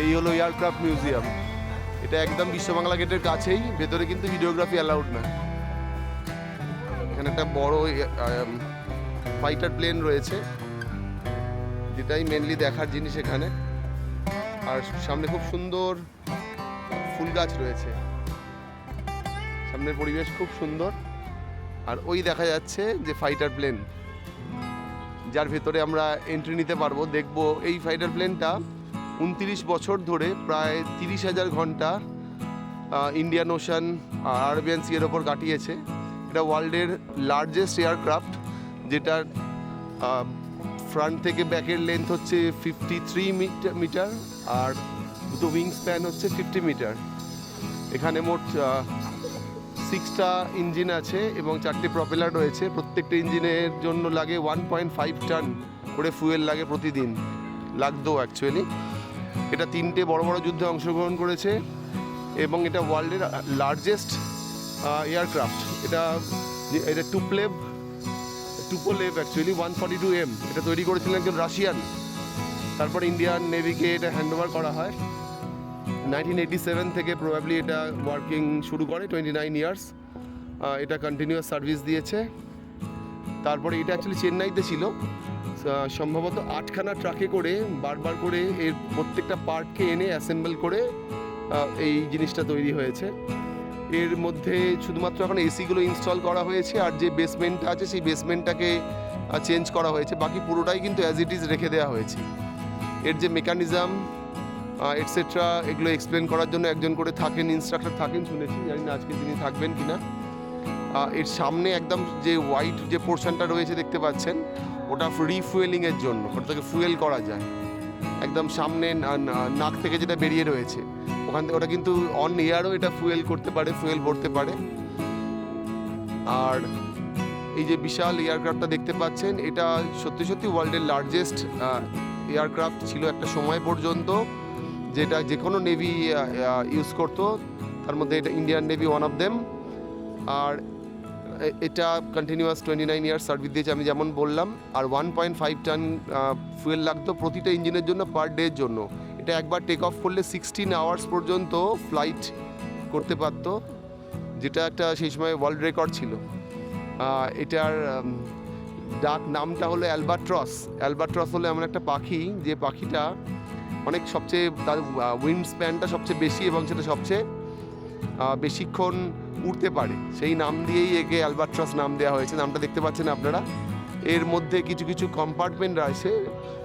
এই হলো aircraft museum. এটা একদম বিশ্ববাংলা গেটের কাছেই, ভেতরে কিন্তু ভিডিওগ্রাফি অ্যালাউড না। এখানে একটা বড় ফাইটার প্লেন রয়েছে, যেটাই মেনলি দেখার জিনিস এখানে। আর সামনে খুব সুন্দর ফুল গাছ রয়েছে। সামনের পরিবেশ খুব সুন্দর। আর ওই দেখা যাচ্ছে যে ফাইটার প্লেন, যার ভেতরে আমরা এন্ট্রি নিতে পারব। দেখব এই ফাইটার প্লেনটা উনতিরিশ বছর ধরে প্রায় তিরিশ হাজার ঘণ্টা ইন্ডিয়ান ওশান আরবিয়ান সিয়ের ওপর কাটিয়েছে। এটা ওয়ার্ল্ডের লার্জেস্ট এয়ারক্রাফট যেটার ফ্রন্ট থেকে ব্যাকের লেন্থ হচ্ছে ফিফটি থ্রি মিটার আর দুটো উইং স্প্যান হচ্ছে ফিফটি মিটার এখানে মোট সিক্সটা ইঞ্জিন আছে এবং চারটে প্রপেলার রয়েছে। প্রত্যেকটা ইঞ্জিনের জন্য লাগে ওয়ান পয়েন্ট ফাইভ টান করে ফুয়েল লাগে প্রতিদিন। লাগতো অ্যাকচুয়ালি এটা তিনটে বড় বড় যুদ্ধে অংশগ্রহণ করেছে এবং এটা ওয়ার্ল্ডের লার্জেস্ট এয়ারক্রাফট এটা এটা Tupolev Tupolev actually one forty two M এটা তৈরি করেছিলেন একজন রাশিয়ান। তারপর ইন্ডিয়ান নেভিকে এটা হ্যান্ডওভার করা হয়। নাইনটিন এইটি সেভেন থেকে প্রবাবলি এটা ওয়ার্কিং শুরু করে টোয়েন্টি নাইন ইয়ার্স এটা কন্টিনিউয়াস সার্ভিস দিয়েছে। তারপরে এটা অ্যাকচুয়ালি চেন্নাইতে ছিল। সম্ভবত আটখানা ট্রাকে করে বারবার করে এর প্রত্যেকটা পার্টকে এনে অ্যাসেম্বল করে এই জিনিসটা তৈরি হয়েছে। এর মধ্যে শুধুমাত্র এখন এসিগুলো ইনস্টল করা হয়েছে আর যে বেসমেন্টটা আছে সেই বেসমেন্টটাকে চেঞ্জ করা হয়েছে। বাকি পুরোটাই কিন্তু অ্যাজ ইট ইজ রেখে দেওয়া হয়েছে। এর যে মেকানিজম এটসেট্রা এগুলো এক্সপ্লেন করার জন্য একজন করে থাকেন ইনস্ট্রাক্টর থাকেন, শুনেছি। জানি না আজকে তিনি থাকবেন কি না এর সামনে একদম যে হোয়াইট যে পোর্শনটা রয়েছে দেখতে পাচ্ছেন ওটা রিফুয়েলিংয়ের জন্য, ওটাকে ফুয়েল করা যায়। একদম সামনে নাক থেকে যেটা বেরিয়ে রয়েছে, ওখান থেকে ওটা কিন্তু অন এয়ারও এটা ফুয়েল করতে পারে ফুয়েল ভরতে পারে। আর এই যে বিশাল এয়ারক্রাফটটা দেখতে পাচ্ছেন, এটা সত্যি সত্যি ওয়ার্ল্ডের লার্জেস্ট এয়ারক্রাফট ছিল একটা সময় পর্যন্ত, যেটা যে কোনো নেভি ইউজ করতো। তার মধ্যে এটা Indian navy one of them আর এটা continuous twenty nine years service দিয়েছে। আমি যেমন বললাম, আর one point five ton fuel লাগতো প্রতিটা ইঞ্জিনের জন্য পার ডের জন্য। এটা একবার টেক অফ করলে সিক্সটিন আওয়ার্স পর্যন্ত ফ্লাইট করতে পারতো, যেটা একটা সেই সময় ওয়ার্ল্ড রেকর্ড ছিল। এটার ডাক নামটা হলো অ্যালবাট্রস। অ্যালবাট্রস হলো এমন একটা পাখি, যে পাখিটা অনেক সবচেয়ে, তার উইন্ড স্প্যানটা সবচেয়ে বেশি এবং সেটা সবচেয়ে বেশিক্ষণ উড়তে পারে। সেই নাম দিয়েই একে অ্যালবাট্রস নাম দেওয়া হয়েছে। নামটা দেখতে পাচ্ছেন আপনারা? এর মধ্যে কিছু কিছু কম্পার্টমেন্ট আছে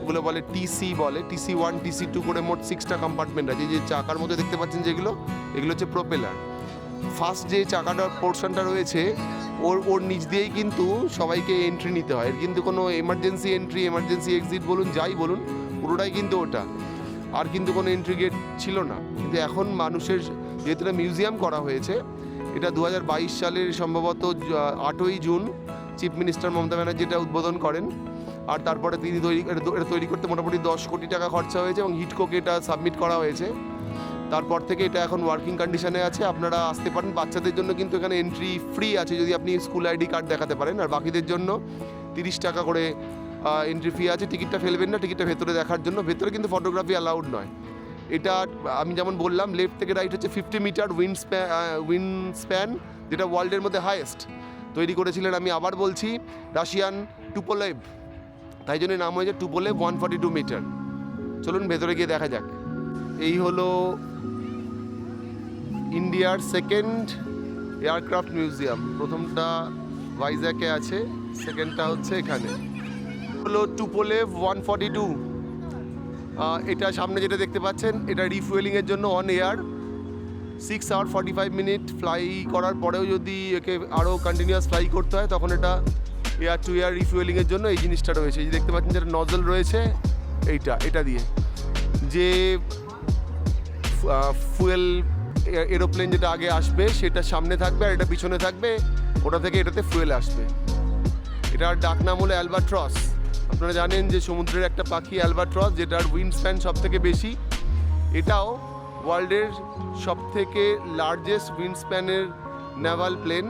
ওগুলো বলে টিসি বলে। টিসি ওয়ান টিসি টু করে মোট সিক্সটা কম্পার্টমেন্ট আছে যে চাকার মধ্যে দেখতে পাচ্ছেন যেগুলো, এগুলো হচ্ছে প্রোপেলার ফার্স্ট যে চাকাটার পোর্শনটা রয়েছে, ওর ওর নিচ দিয়েই কিন্তু সবাইকে এন্ট্রি নিতে হয়। কিন্তু কোনো এমার্জেন্সি এন্ট্রি এমার্জেন্সি এক্সিট বলুন, যাই বলুন, পুরোটাই কিন্তু ওটা। আর কিন্তু কোনো এন্ট্রি গেট ছিল না। কিন্তু এখন মানুষের, যেহেতু মিউজিয়াম করা হয়েছে এটা দু হাজার বাইশ সালের সম্ভবত আটই June chief minister Mamata Banerjee এটা উদ্বোধন করেন। আর তারপরে তিনি তৈরি, এটা তৈরি করতে মোটামুটি দশ কোটি টাকা খরচা হয়েছে এবং হিটকোকে এটা সাবমিট করা হয়েছে। তারপর থেকে এটা এখন ওয়ার্কিং কন্ডিশনে আছে। আপনারা আসতে পারেন, বাচ্চাদের জন্য কিন্তু এখানে এন্ট্রি ফ্রি আছে যদি আপনি স্কুল আইডি কার্ড দেখাতে পারেন। আর বাকিদের জন্য তিরিশ টাকা করে এন্ট্রি ফি আছে। টিকিটটা ফেলবেন না, টিকিটটা ভেতরে দেখার জন্য। ভেতরে কিন্তু ফটোগ্রাফি অ্যালাউড নয়। এটা আমি যেমন বললাম লেফট থেকে রাইট হচ্ছে fifty metre wind span wind span যেটা ওয়ার্ল্ডের মধ্যে হায়েস্ট তৈরি করেছিলেন আমি আবার বলছি, রাশিয়ান টুপোলেভ। তাই জন্য নাম হয়েছে Tupolev one forty two metre চলুন ভেতরে গিয়ে দেখা যাক। এই হলো ইন্ডিয়ার সেকেন্ড এয়ারক্রাফট মিউজিয়াম প্রথমটা ভাইজ্যাকে আছে সেকেন্ডটা হচ্ছে এখানে। হলো টুপোলেভ ওয়ান ফর্টি টু এটা সামনে যেটা দেখতে পাচ্ছেন, এটা রিফুয়েলিংয়ের জন্য on air six hour forty five minute fly করার পরেও যদি একে আরও কন্টিনিউয়াস ফ্লাই করতে হয়, তখন এটা এয়ার টু এয়ার রিফুয়েলিংয়ের জন্য এই জিনিসটা রয়েছে। এই যে দেখতে পাচ্ছেন যেটা নজল রয়েছে, এইটা, এটা দিয়ে। যে ফুয়েল এরোপ্লেন যেটা আগে আসবে, সেটা সামনে থাকবে আর এটা পিছনে থাকবে। ওটা থেকে এটাতে ফুয়েল আসবে। এটার ডাক নাম হলো অ্যালবাট্রস আপনারা জানেন যে সমুদ্রের একটা পাখি অ্যালবাট্রস, যেটার উইন্ড স্প্যান সব থেকে বেশি। এটাও ওয়ার্ল্ডের সব থেকে লার্জেস্ট উইন্ড স্প্যানের নেভাল প্লেন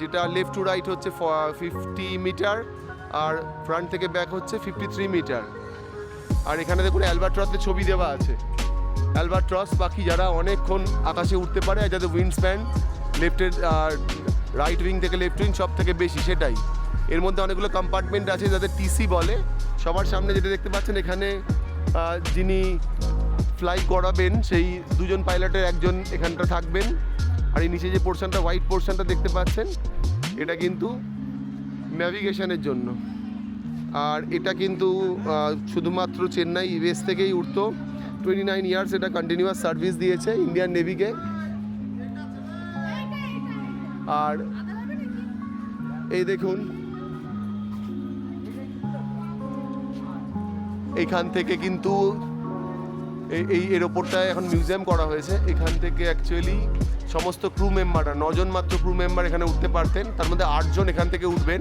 যেটা লেফট টু রাইট হচ্ছে ফিফটি মিটার আর ফ্রন্ট থেকে ব্যাক হচ্ছে ফিফটি থ্রি মিটার আর এখানে দেখুন অ্যালবাট্রসের ছবি দেওয়া আছে। অ্যালবাট্রস পাখি যারা অনেকক্ষণ আকাশে উঠতে পারে, আর যাদের উইন্ড স্প্যান লেফটের আর রাইট উইং থেকে লেফট উইং সব থেকে বেশি, সেটাই। এর মধ্যে অনেকগুলো কম্পার্টমেন্ট আছে যাদের টিসি বলে। সবার সামনে যেটা দেখতে পাচ্ছেন এখানে যিনি ফ্লাই করাবেন, সেই দুজন পাইলটের একজন এখানটা থাকবেন। আর এই নিচে যে পোর্শনটা হোয়াইট পোর্শনটা দেখতে পাচ্ছেন, এটা কিন্তু ন্যাভিগেশনের জন্য। আর এটা কিন্তু শুধুমাত্র চেন্নাই ইউএস থেকেই উঠতো। টোয়েন্টি নাইন ইয়ার্স এটা কন্টিনিউয়াস সার্ভিস দিয়েছে ইন্ডিয়ান নেভিকে আর এই দেখুন এইখান থেকে কিন্তু এই এর ওপরটায় এখন মিউজিয়াম করা হয়েছে। এখান থেকে অ্যাকচুয়ালি সমস্ত ক্রু মেম্বাররা নজন মাত্র ক্রু মেম্বার এখানে উঠতে পারতেন। তার মধ্যে আটজন এখান থেকে উঠবেন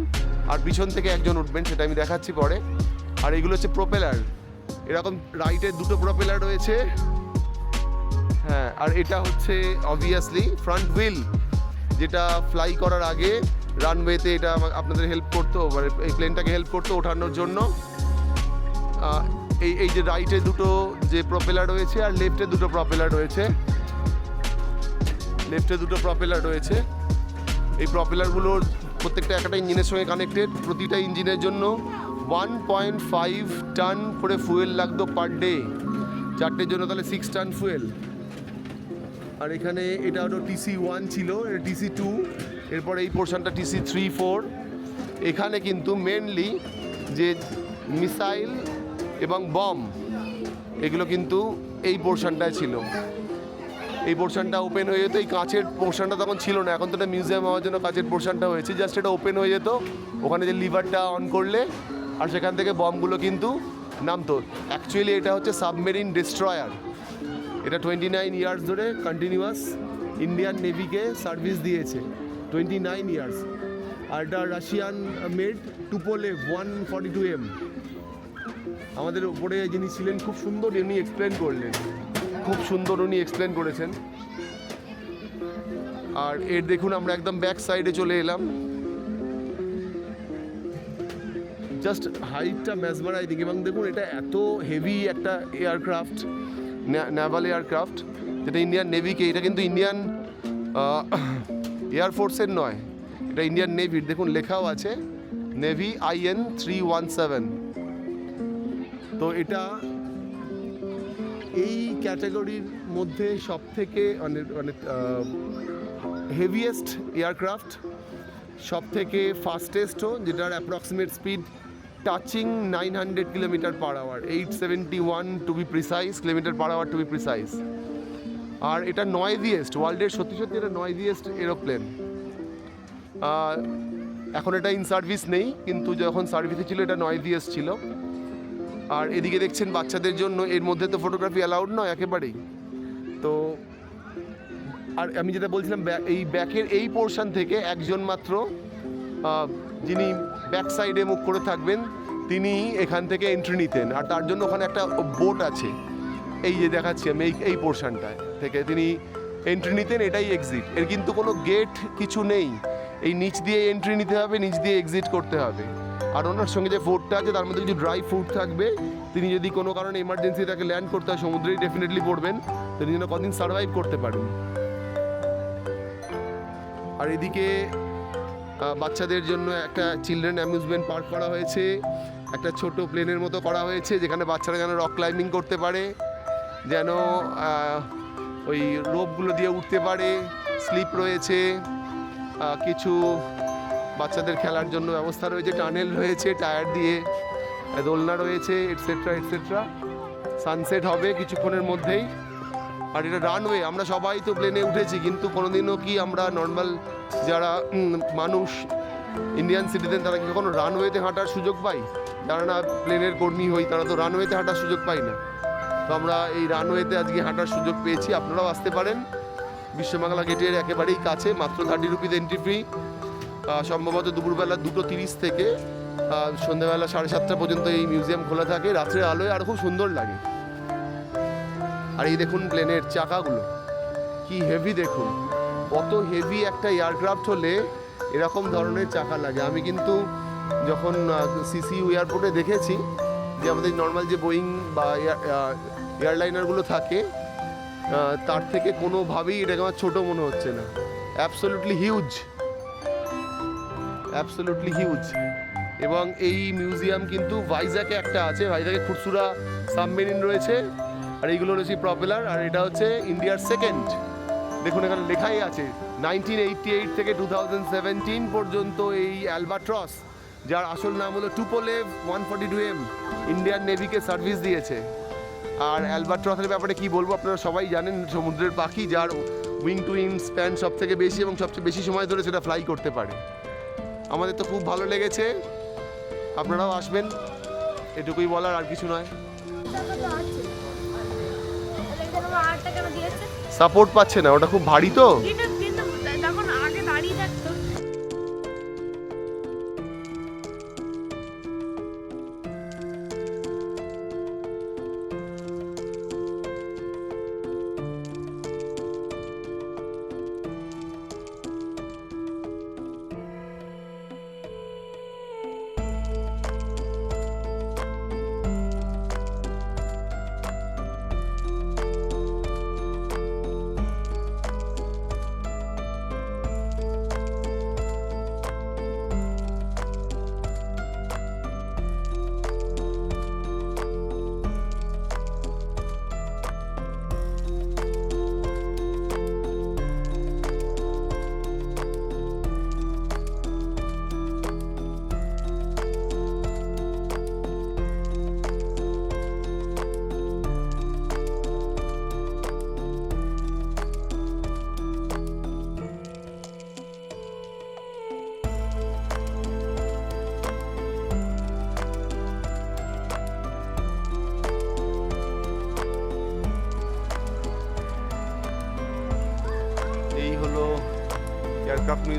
আর পিছন থেকে একজন উঠবেন, সেটা আমি দেখাচ্ছি পরে। আর এগুলো হচ্ছে প্রোপেলার এরকম রাইটে দুটো প্রোপেলার রয়েছে। হ্যাঁ আর এটা হচ্ছে অবভিয়াসলি ফ্রন্ট হুইল যেটা ফ্লাই করার আগে রানওয়েতে এটা আপনাদের হেল্প করতো মানে এই প্লেনটাকে হেল্প করতো ওঠানোর জন্য। এই এই যে রাইটে দুটো যে প্রপেলার রয়েছে আর লেফটে দুটো প্রপেলার রয়েছে। লেফটে দুটো প্রপেলার রয়েছে। এই প্রপেলারগুলোর প্রত্যেকটা একটা ইঞ্জিনের সঙ্গে কানেক্টেড প্রতিটা ইঞ্জিনের জন্য ওয়ান পয়েন্ট ফাইভ টান করে ফুয়েল লাগতো পার ডে চারটের জন্য তাহলে সিক্স টান ফুয়েল আর এখানে এটা হলো টিসি ওয়ান ছিল, এটা টিসি টু এরপর এই পোর্শনটা টিসি থ্রি ফোর এখানে কিন্তু মেনলি যে মিসাইল এবং বম, এগুলো কিন্তু এই পোর্শনটায় ছিল। এই পোর্শনটা ওপেন হয়ে যেত, এই কাঁচের পোর্শনটা তখন ছিল না, এখন তো এটা মিউজিয়াম হওয়ার জন্য কাঁচের পোর্শনটা হয়েছে জাস্ট এটা ওপেন হয়ে যেত, ওখানে যে লিভারটা অন করলে, আর সেখান থেকে বমগুলো কিন্তু নামতো। অ্যাকচুয়ালি এটা হচ্ছে সাবমেরিন ডিস্ট্রয়ার এটা টোয়েন্টি নাইন ইয়ার্স ধরে কন্টিনিউয়াস ইন্ডিয়ান নেভিকে সার্ভিস দিয়েছে। টোয়েন্টি নাইন ইয়ার্স আর এটা Russian made Tupolev one forty two M আমাদের উপরে যিনি ছিলেন খুব সুন্দর, উনি এক্সপ্লেন করলেন। খুব সুন্দর উনি এক্সপ্লেন করেছেন। আর এর দেখুন, আমরা একদম ব্যাক সাইডে চলে এলাম। জাস্ট হাইটটা ম্যাজমারাইজিং এবং দেখুন, এটা এত হেভি একটা এয়ারক্রাফট নেভাল এয়ারক্রাফট যেটা ইন্ডিয়ান নেভিকে এটা কিন্তু ইন্ডিয়ান এয়ারফোর্সের নয়, এটা ইন্ডিয়ান নেভির দেখুন, লেখাও আছে navy IN three one seven তো এটা এই ক্যাটাগরির মধ্যে সব থেকে অনেক হেভিয়েস্ট এয়ারক্রাফট সব থেকে ফাস্টেস্টও যেটার approximate speed touching nine hundred kilometre per hour eight seventy one to be precise kilometre per hour to be precise আর এটা নয়েজিয়েস্ট ওয়ার্ল্ডের সত্যি সত্যি এটা নয়েজিয়েস্ট এরোপ্লেন এখন এটা ইন সার্ভিস নেই, কিন্তু যখন সার্ভিসে ছিল, এটা নয়েজিয়েস্ট ছিল। আর এদিকে দেখছেন বাচ্চাদের জন্য, এর মধ্যে তো ফটোগ্রাফি অ্যালাউড নয় একেবারেই। তো, আর আমি যেটা বলছিলাম এই ব্যাকের এই পোর্শন থেকে একজন মাত্র যিনি ব্যাক সাইডে মুখ করে থাকবেন, তিনি এখান থেকে এন্ট্রি নিতেন। আর তার জন্য ওখানে একটা বোট আছে। এই যে দেখাচ্ছি আমি, এই এই পোর্শনটায় থেকে তিনি এন্ট্রি নিতেন, এটাই এক্সিট এর কিন্তু কোনো গেট কিছু নেই। এই নিচ দিয়ে এন্ট্রি নিতে হবে, নিচ দিয়ে এক্সিট করতে হবে। আর ওনার সঙ্গে যে ফুডটা আছে, তার মধ্যে কিছু ড্রাই ফুড থাকবে, তিনি যদি কোনো কারণে এমার্জেন্সি তাকে ল্যান্ড করতে হয়, সমুদ্রেই ডেফিনেটলি পড়বেন তিনি যেন কদিন সার্ভাইভ করতে পারেন। আর এদিকে বাচ্চাদের জন্য একটা চিলড্রেন অ্যামিউজমেন্ট পার্ক করা হয়েছে, একটা ছোট প্লেনের মতো করা হয়েছে, যেখানে বাচ্চারা যেন রক ক্লাইম্বিং করতে পারে, যেন ওই রোপগুলো দিয়ে উঠতে পারে স্লিপ রয়েছে কিছু বাচ্চাদের খেলার জন্য ব্যবস্থা রয়েছে, টানেল রয়েছে, টায়ার দিয়ে, দোলনা রয়েছে এটসেট্রা এটসেট্রা সানসেট হবে কিছুক্ষণের মধ্যেই। আর এটা রানওয়ে আমরা সবাই তো প্লেনে উঠেছি, কিন্তু কোনোদিনও কি আমরা নর্মাল যারা মানুষ ইন্ডিয়ান সিটিজেন তারা কি কখনো রানওয়েতে হাঁটার সুযোগ পাই? যারা না প্লেনের কর্মী হই, তারা তো রানওয়েতে হাঁটার সুযোগ পাই না। তো আমরা এই রানওয়েতে আজকে হাঁটার সুযোগ পেয়েছি, আপনারাও আসতে পারেন। বিশ্ববাংলা গেটের একেবারেই কাছে, মাত্র থার্টি রুপিস এন্ট্রি ফ্রি সম্ভবত দুপুরবেলা দুটো তিরিশ থেকে সন্ধ্যেবেলা সাড়ে সাতটা পর্যন্ত এই মিউজিয়াম খোলা থাকে রাত্রের আলোয়, আর খুব সুন্দর লাগে। আর এই দেখুন প্লেনের চাকাগুলো, কি হেভি দেখুন। কত হেভি একটা এয়ারক্রাফট হলে এরকম ধরনের চাকা লাগে। আমি কিন্তু যখন সিসিউ এয়ারপোর্টে দেখেছি যে আমাদের নর্মাল যে বোয়িং বা এয়ারলাইনারগুলো থাকে তার থেকে কোনোভাবেই এটাকে আমার ছোটো মনে হচ্ছে না। অ্যাবসোলুটলি হিউজ অ্যাবসোলুটলি হিউজ এবং এই মিউজিয়াম কিন্তু ভাইজাকে একটা আছে। ভাইজাকে খুরসুরা সাবমেরিন রয়েছে আর এইগুলো রয়েছে প্রপেলার আর এটা হচ্ছে ইন্ডিয়ার সেকেন্ড দেখুন, এখানে লেখাই আছে নাইনটিন এইটটি এইট থেকে টু থাউজেন্ড সেভেন্টিন পর্যন্ত এই অ্যালবাট্রস যার আসল নাম হলো Tupolev one forty two M Indian নেভিকে service দিয়েছে। আর অ্যালবাট্রসের ব্যাপারে কি বলব, আপনারা সবাই জানেন, সমুদ্রের পাখি যার উইং টু উইং স্প্যান সব থেকে বেশি এবং সবচেয়ে বেশি সময় ধরে সেটা ফ্লাই করতে পারে। আমাদের তো খুব ভালো লেগেছে। আপনারাও আসবেন। এটুকুই বলার, আর কিছু নয়। সাপোর্ট পাচ্ছে না, ওটা খুব ভারী তো।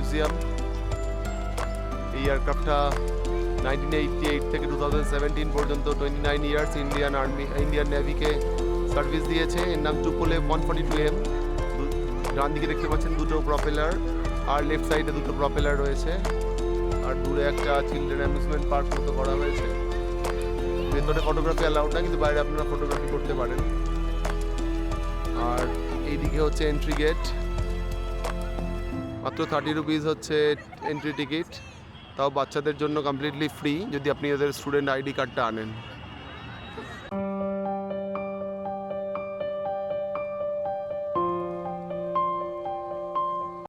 মিউজিয়াম এই এয়ারক্রাফটটা নাইনটিন এইটটি এইট থেকে টু থাউজেন্ড সেভেন্টিন পর্যন্ত twenty nine years Indian army Indian নেভিকে service দিয়েছে। এর নাম Tupolev one forty two M ডান দিকে দেখতে পাচ্ছেন দুটো প্রপেলার আর লেফট সাইডে দুটো প্রপেলার রয়েছে। আর দূরে একটা চিলড্রেন অ্যামিউজমেন্ট পার্ক মতো করা হয়েছে। ভেতরে ফটোগ্রাফি অ্যালাউড না, কিন্তু বাইরে আপনারা ফটোগ্রাফি করতে পারেন। আর এইদিকে হচ্ছে এন্ট্রি গেট মাত্র থার্টি রুপিস হচ্ছে এন্ট্রি টিকিট তাও বাচ্চাদের জন্য কমপ্লিটলি ফ্রি যদি আপনি এদের স্টুডেন্ট আইডি কার্ডটা আনেন।